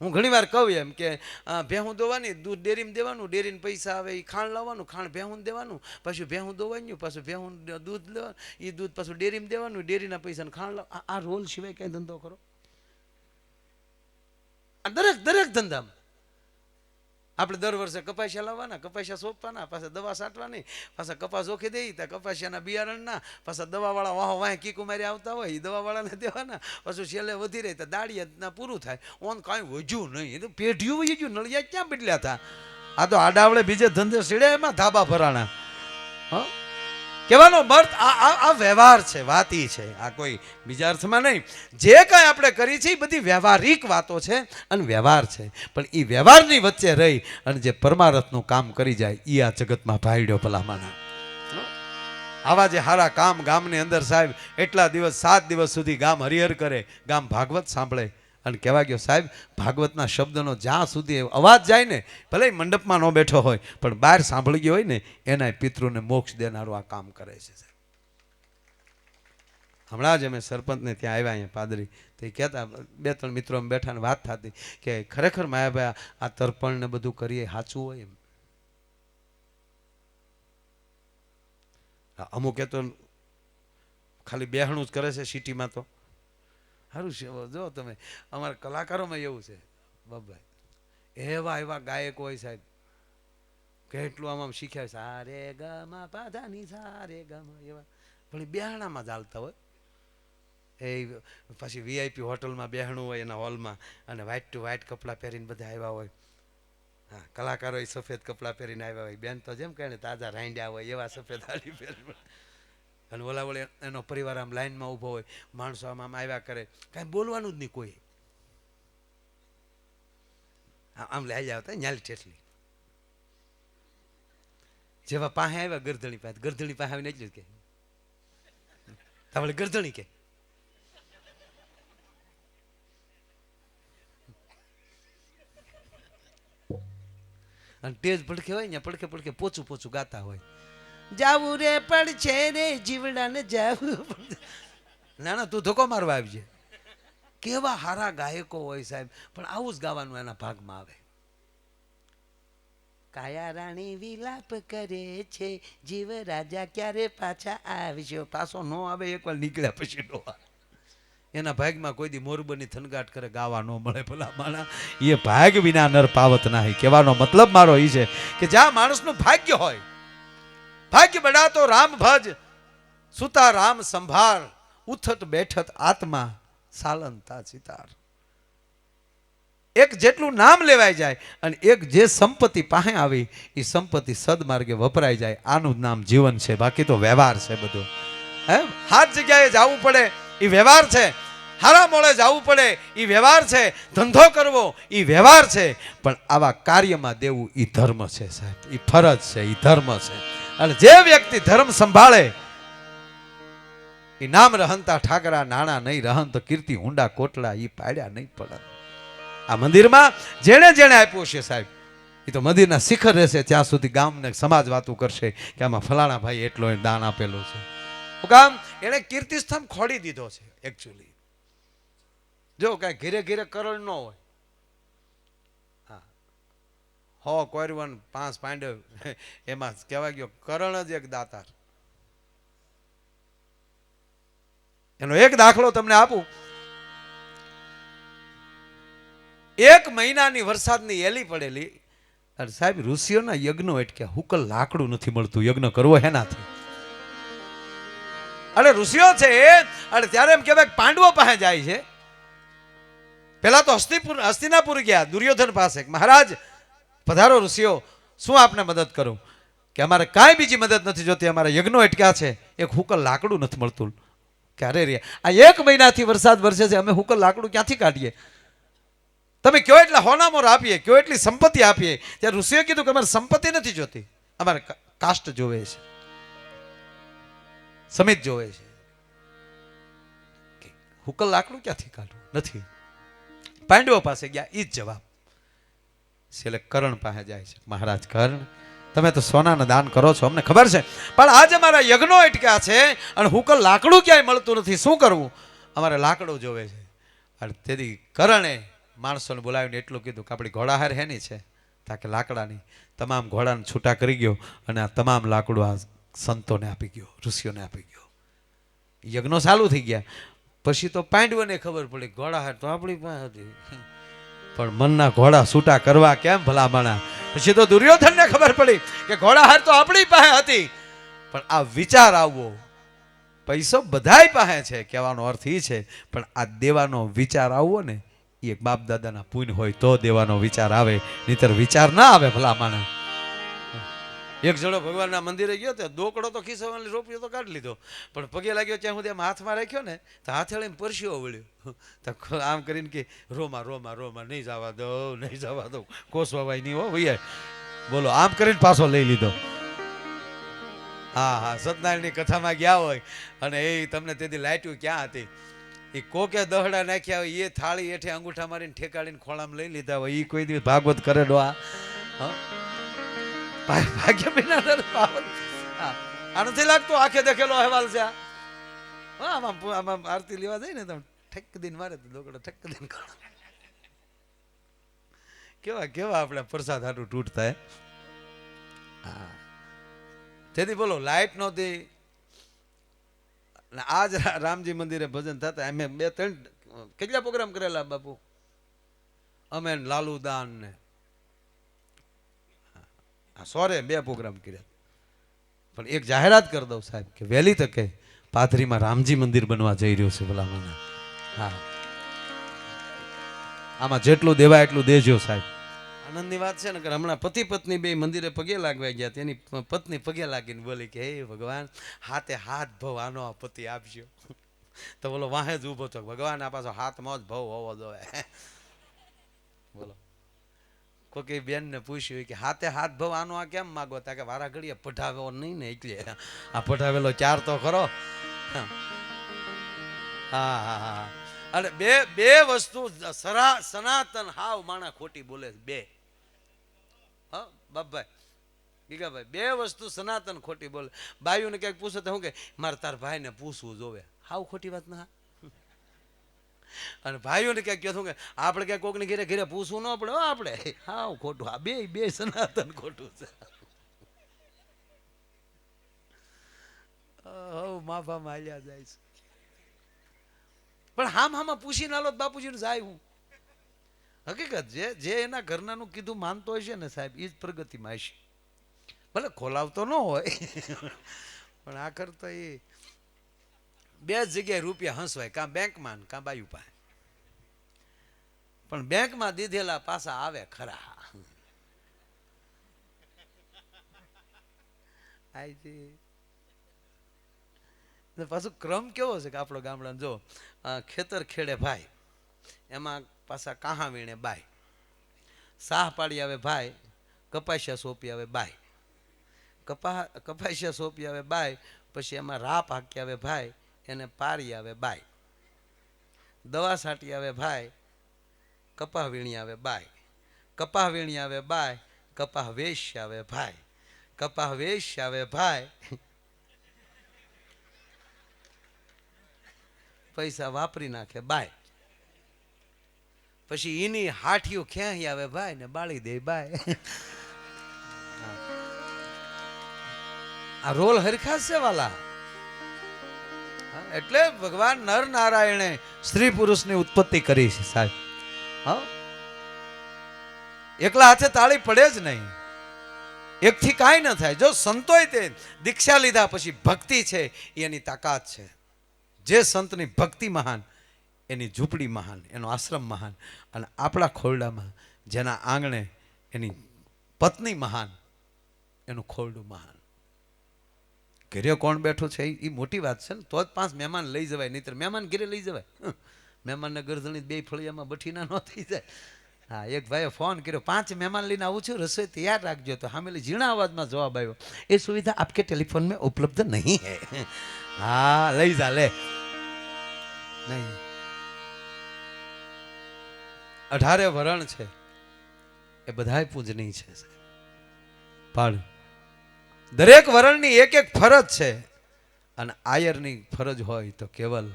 હું ઘણીવાર કહું એમ કે ભેહું દોવાની, દૂધ ડેરીમાં દેવાનું, ડેરીને પૈસા આવે એ ખાંડ લાવવાનું, ખાંડ ભેહું દેવાનું, પાછું ભેહું દોવાયું પાછું ભેહું દૂધ લેવાનું એ દૂધ પાછું ડેરીમાં દેવાનું, ડેરીના પૈસાને ખાંડ લાવ આ રોલ સિવાય કંઈ ધંધો કરો? આ દરેક દરેક ધંધામાં. આપણે દર વર્ષે કપાસિયા લાવવાના, કપાસિયા સોંપવાના, પાછા દવા સાટવાની, પાછા કપાસ ઓખી દઈ ત્યાં કપાસિયાના બિયારણના, પાછા દવાવાળા વાહો વાહે કીકુ મારી આવતા હોય એ દવાવાળાને દેવાના, પાછું છેલ્લે વધી રહી ત્યાં દાડિયા પૂરું થાય. ઓન કાંઈ વધ્યું નહીં. એ તો પેઢીઓ વહી ગયું, નળિયા ક્યાં બદલ્યા હતા આ તો આડાવડે બીજે ધંધે સીડે એમાં ધાબા ભરાણા. હા? કહેવાનો મર્થ આ આ વ્યવહાર છે, વાત ઈ છે, આ કોઈ બીજા અર્થમાં નહીં. જે કાંઈ આપણે કરી છે એ બધી વ્યવહારિક વાતો છે અને વ્યવહાર છે. પણ એ વ્યવહારની વચ્ચે રહી અને જે પરમારથનું કામ કરી જાય એ આ જગતમાં ભાઈડ્યો ભલામાના આવા જે હારા કામ ગામની અંદર સાહેબ, એટલા દિવસ, સાત દિવસ સુધી ગામ હરિહર કરે, ગામ ભાગવત સાંભળે. અને કહેવા ગયો, સાહેબ, ભાગવતના શબ્દનો જ્યાં સુધી અવાજ જાય ને, ભલે મંડપમાં ન બેઠો હોય, પણ બહાર સાંભળી ગયો હોય ને એના પિતૃને મોક્ષ દેનારું આ કામ કરે છે, સાહેબ. હમણાં જ અમે સરપંચને ત્યાં આવ્યા અહીંયા પાદરી. તો એ કહેતા, બે ત્રણ મિત્રો અમે બેઠા ને વાત થતી કે, ખરેખર માયાભાઈ, આ તર્પણ ને બધું કરીએ, સાચું હોય એમ? અમુક એ તો ખાલી બેહણું જ કરે છે સિટીમાં તો. સારું છે જો તમે, અમારા કલાકારોમાં એવું છે. બાબાઈ એવા એવા ગાયક હોય સાહેબ, કેટલું આમ આમ શીખ્યા છે સારે ગમા પાધાની, સારે ગમા, એવા. પણ બેહણામાં જ હાલતા હોય. એ પછી વીઆઈપી હોટલમાં બેહણું હોય એના હોલમાં અને વ્હાઈટ ટુ વ્હાઈટ કપડાં પહેરીને બધા આવ્યા હોય. હા કલાકારો સફેદ કપડાં પહેરીને આવ્યા હોય. બેન તો જેમ કહે તાજા રાંડ્યા હોય એવા સફેદ હાડી પહેરીને અને ઓલા ઓલે એનો પરિવાર આમ લાઈનમાં ઊભો હોય, માણસો આમ આમ આવ્યા કરે. કાંઈ બોલવાનું જ નહીં કોઈ. આમ લઈ આવતા ન્યાલી ઠેઠલી. જેવા પાસે આવ્યા ગરધણી પાસે ગરધણી પાસે આવીને એટલું જ કે તમારે ગરધણી કે અને તેજ પડખે હોય ને પડખે પડખે પોચું પોચું ગાતા હોય. જાવું રે પડશે રે જીવડાને જાવું. ના ના તું ધોકો મારવા આવજે. કેવા હારા ગાયકો હોય સાહેબ પણ આવું જ ગાવાનું એના ભાગમાં આવે. કાયા રાણી વિલાપ કરે છે જીવ રાજા ક્યારે પાછા આવશે પાછો નો આવે એકવાર નીકળ્યા પછી નો આવે. એના ભાગમાં કોઈ દી મોરબની થનગાટ કરે ગાવા ન મળે ભલા માણા. એ ભાગ વિના નર પાવત નાહી. કહેવાનો મતલબ મારો એ છે કે જ્યાં માણસનું ભાગ્ય હોય ભાગ્ય બડાતો રામ ભજ, સુતા રામ સંભાળ, ઉથત બેઠત આત્મા સાલંતા સિતાર. એક જેટલું નામ લેવાય જાય અને એક જે સંપત્તિ પાસે આવી એ સંપત્તિ સદમાર્ગે વપરાય જાય. આનું નામ જીવન છે, બાકી તો વ્યવહાર છે બધો. હે? હાથ જગ્યાએ જવું પડે એ વ્યવહાર છે. હારા મોડે જવું પડે એ વ્યવહાર છે. ધંધો કરવો એ વ્યવહાર છે. પણ આવા કાર્યમાં દેવું એ ધર્મ છે, સાહેબ. એ ફરજ છે એ ધર્મ છે. અને જે વ્યક્તિ ધર્મ સંભાળે, એ નામ રહંતા ઠાકરા, નાણા નહીં રહન તો કીર્તિ હુંડા, કોટલા એ પાડ્યા નહીં પડે આ મંદિરમાં જેણે જેણે આપ્યું છે સાહેબ એ તો મંદિરના શિખર રહેશે, ત્યાં સુધી ગામને સમાજ વાતું કરશે કે આમાં ફલાણા ભાઈ એટલો દાન આપેલો છે. કામ એણે કીર્તિસ્તંભ ખોડી દીધો છે એકચ્યુઅલી જો કાંઈ ઘીરે ઘીરે કરણ ન હોય હા હો કોરવન પાંચ પાંડવ. એમાં કહેવાય ગયો કરણ જ એક દાતાર. એનો એક દાખલો તમને આપું. એક મહિનાની વરસાદની એલી પડેલી. અરે સાહેબ, ઋષિઓના યજ્ઞો અટક્યા. હુકલ લાકડું નથી મળતું. યજ્ઞ કરવો હેનાથી. અરે ઋષિઓ છે. અને ત્યારે એમ કહેવાય પાંડવો પાસે જાય છે. પેલા તો હસ્તિપુર, હસ્તિનાપુર ગયા, દુર્યોધન પાસે. મહારાજ પધારો ઋષિઓ, શું આપને મદદ કરું? કે અમારે કાંઈ બીજી મદદ નથી જોતી, અમારા યજ્ઞો અટક્યા છે, એક હુકલ લાકડું નથી મળતું. ક્યારે રે આ એક મહિનાથી વરસાદ વરસે છે, અમે હુકલ લાકડું ક્યાંથી કાઢીએ? તમે કયો એટલા હોનામોર આપીએ, કયો એટલી સંપત્તિ આપીએ? ત્યારે ઋષિએ કીધું કે અમારે સંપત્તિ નથી જોતી, અમારે કાસ્ટ જોવે છે. સમિત જોવે છે. હુકલ લાકડું ક્યાંથી કાઢવું? નથી. પાંડવો પાસે ગયા એ જ જવાબ. છેલ્લે કરણ પાસે જાય છે. મહારાજ કરણ, તમે તો સોનાના દાન કરો છો, અમને ખબર છે. પણ આજે અમારા યજ્ઞો અટક્યા છે અને હુકલ લાકડું ક્યાંય મળતું નથી, શું કરવું? અમારે લાકડું જોવે છે. અને તેથી કરણે માણસોને બોલાવીને એટલું કીધું કે આપણી ઘોડાહાર હેની છે. તાકે લાકડાની. તમામ ઘોડાને છૂટા કરી ગયો અને આ તમામ લાકડું આ સંતોને આપી ગયો, ઋષિઓને આપી ગયો. યજ્ઞો ચાલુ થઈ ગયા. પછી તો પાંડવોને ખબર પડી, ઘોડાહાર તો આપણી પાસે હતી. પણ મનના ઘોડા છૂટા કરવા કેમ ભલામણા? પછી તો દુર્યોધનને ખબર પડી કે ઘોડાહાર તો આપણી પાસે હતી. પણ આ વિચાર આવવો, પૈસો બધાય પાસે છે કહેવાનો અર્થ એ છે, પણ આ દેવાનો વિચાર આવવો ને એ બાપ દાદાના પુણ્ય હોય તો દેવાનો વિચાર આવે, નહીતર વિચાર ના આવે ભલામણા. એક જણો ભગવાનના મંદિરે ગયો તો દોકડો તો ખિસ્સામાં રોપિયો તો કાઢી લીધો. પણ પગે લાગ્યો ત્યાં સુધી આમ હાથમાં રાખ્યો ને, તો હાથે લઈને પરસ્યો વળ્યો. તો આમ કરીને કે, રોમા રોમા રોમા, નહીં જવા દઉં નહીં જવા દઉં કોસવાભાઈ નહીં હો ભૈયા બોલો, આમ કરીને પાછો લઈ લીધો. હા હા, સત્યનારાયણની કથામાં ગયા હોય અને એ તમને તેથી લાઇટ્યું ક્યાં હતી? એ કોકે દહડા નાખ્યા હોય, એ થાળી હેઠે અંગૂઠા મારીને ઠેકાડીને ખોળામાં લઈ લીધા હોય એ કોઈ દિવસ ભાગવત કરે ડો આ, હા? ભા- ભાગ્ય વિના દર પાવન. આ નથી લાગતું આંખે દેખેલો અહેવાલ છે આમાં આમાં આરતી લેવા જાય ને તમે, ઠેક દિન મારે તો દોકડો ઠેક દિન કરો. કેવા કેવા આપણે પ્રસાદ હાટું તૂટતા હે? હા. તેથી બોલો, લાઈટ નહોતી. આજ રામજી મંદિરે ભજન થતા અમે બે ત્રણ, કેટલા પ્રોગ્રામ કરેલા બાપુ? અમે લાલુદાન ને સોરે બે પ્રોગ્રામ કર્યા. પણ એક જાહેરાત કરી દઉં સાહેબ, કે વહેલી તકે પાથરીમાં રામજી મંદિર બનવા જઈ રહ્યું છે ભલામણ હા. આમાં જેટલું દેવાય એટલું દેજો સાહેબ. આનંદની વાત છે ને, કે હમણાં પતિ પત્ની બે મંદિરે પગે લાગવા ગયા, તેની પત્ની પગે લાગીને બોલી કે, હે ભગવાન, હાથે હાથ ભવ, આનો આ પતિ આપજો. તો બોલો, વાહે જ ઊભો છો ભગવાન, આ પાછો હાથમાં જ ભવ હોવો જોઈએ. બોલો. કોઈ બેનને પૂછ્યું કે હાથે હાથ ભાવ આનો આ કેમ માગો? તા કે વારા ઘડીએ પઢાવ્યો નહીં ને એટલે આ પઠાવેલો ચાર તો ખરો. હા હા હા અને બે બે વસ્તુ સરા, સનાતન હાવ માણા ખોટી બોલે બે. હા, બાપભાઈ, ગીગાભાઈ, બે વસ્તુ સનાતન ખોટી બોલે. બાયુને ક્યાંક પૂછે તો હું કે, મારે તાર ભાઈને પૂછવું જોવે. હાવ ખોટી વાત ના અને ભાઈઓને ક્યાંક કહો કે આપણે ક્યાંક કોકને ઘેરે ઘેરે પૂછવું ન પડે આપણે. હા ખોટું. આ બે બે સનાતન ખોટું છે. હવ માફા માલ્યા જાય છે. પણ હામ હામાં પૂછીને આલો બાપુજીને જાય હું. હકીકત જે જે એના ઘરનાનું કીધું માનતો હશે ને સાહેબ એ જ પ્રગતિમાં હશે. ભલે ખોલાવતો ન હોય, પણ આખર તો એ બે જગ્યાએ રૂપિયા હંસવાય કાં બેંકમાં કાં બાયુ પાસે. પણ બેંકમાં દીધેલા પાછા આવે ખરા. પાછું ક્રમ કેવો છે કે આપણો ગામડા જો ખેતર ખેડે ભાઈ, એમાં પાછા કાહા વીણે બાય સાહ પાડી આવે ભાઈ, કપાસિયા સોંપી આવે બાય કપા, કપાસિયા સોંપી આવે બાય પછી એમાં રાપ હાકી આવે ભાઈ. એને પારી આવે બાય. દવા સાટી આવે ભાઈ કપાહ વીણી આવે બાય. કપાહ વીણી આવે બાય કપાહ વેશ આવે ભાઈ કપાહ વેશ આવે ભાઈ પૈસા વાપરી નાખે બાય. પછી એની હાઠીઓ ક્યાંય આવે ભાઈ ને બાળી દે બાય. આ રોલ હરખા છે વાલા. એટલે ભગવાન નર નારાયણે સ્ત્રી પુરુષની ઉત્પત્તિ કરી છે સાહેબ. હા? એકલા હાથે તાળી પડે જ નહીં. એકથી કાંઈ ન થાય. જો સંતોય તે દીક્ષા લીધા પછી ભક્તિ છે, એની તાકાત છે. જે સંતની ભક્તિ મહાન, એની ઝૂંપડી મહાન, એનો આશ્રમ મહાન અને આપણા ખોરડામાં જેના આંગણે એની પત્ની મહાન, એનું ખોરડું મહાન. ઘેરે કોણ બેઠો છે એ મોટી વાત છે ને, તો જ પાંચ મહેમાન લઈ જવાય, નહીતર મહેમાન ઘેરે લઈ જવાય. મહેમાનને ગરજણી બે ફળિયામાં બઠીના ન થઈ જાય. હા, એક ભાઈએ ફોન કર્યો, પાંચ મહેમાન લઈને આવું છું, રસોઈ તૈયાર રાખજો. તો હામેલી ઝીણા અવાજમાં જવાબ આવ્યો, એ સુવિધા આપકે ટેલિફોન મેં ઉપલબ્ધ નહીં હે. હા, લઈ જા, લે. નહીં. અઢારે વરણ છે, એ બધાય પૂજનીય છે પણ દરેક વરણની એક એક ફરજ છે. અને આયરની ફરજ હોય તો કેવલ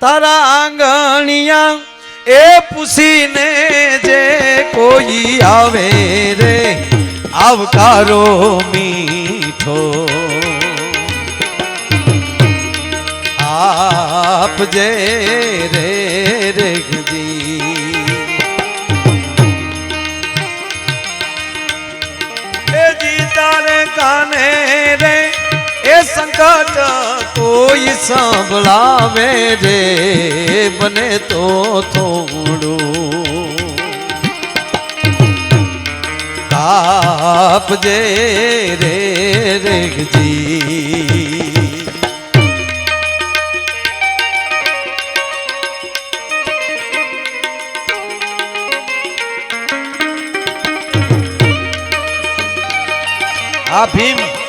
તારા આંગણિયા એ પૂછીને જે કોઈ આવે રે, આવકારો મીઠો. આપજે રે રેગજી સંકટ કોઈ સાંભળાવે રે બને તો થોડું. કાપજે રે રેગજી આ ભીમ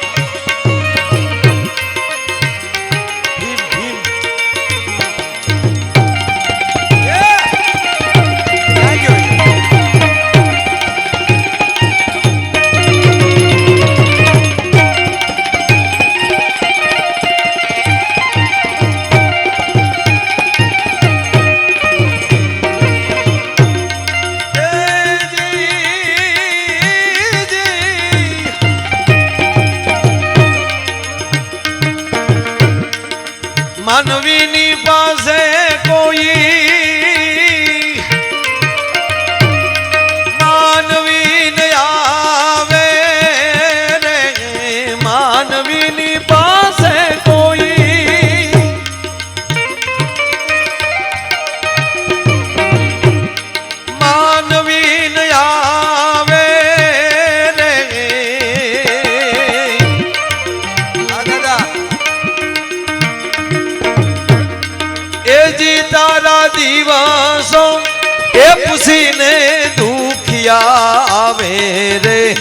આવે રે.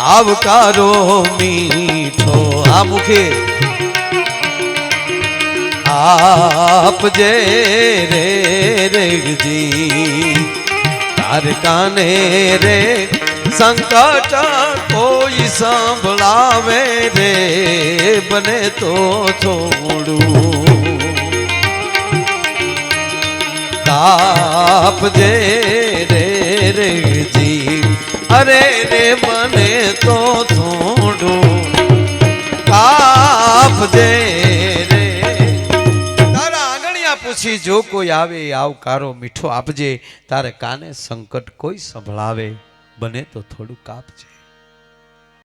આવકારો મીઠો. આ મુખે. આપજે રે રેજી તાર કાને રે? સંકટ કોઈ સંભળાવે રે. બને તો થોડું કાપજે રે રેગજી અરે રે મને તો થોડું કાપજે રે. તારા આંગણિયા પૂછી જો કોઈ આવે, આવકારો મીઠો આપજે. તારે કાને સંકટ કોઈ સંભળાવે? બને તો થોડું કાપજે.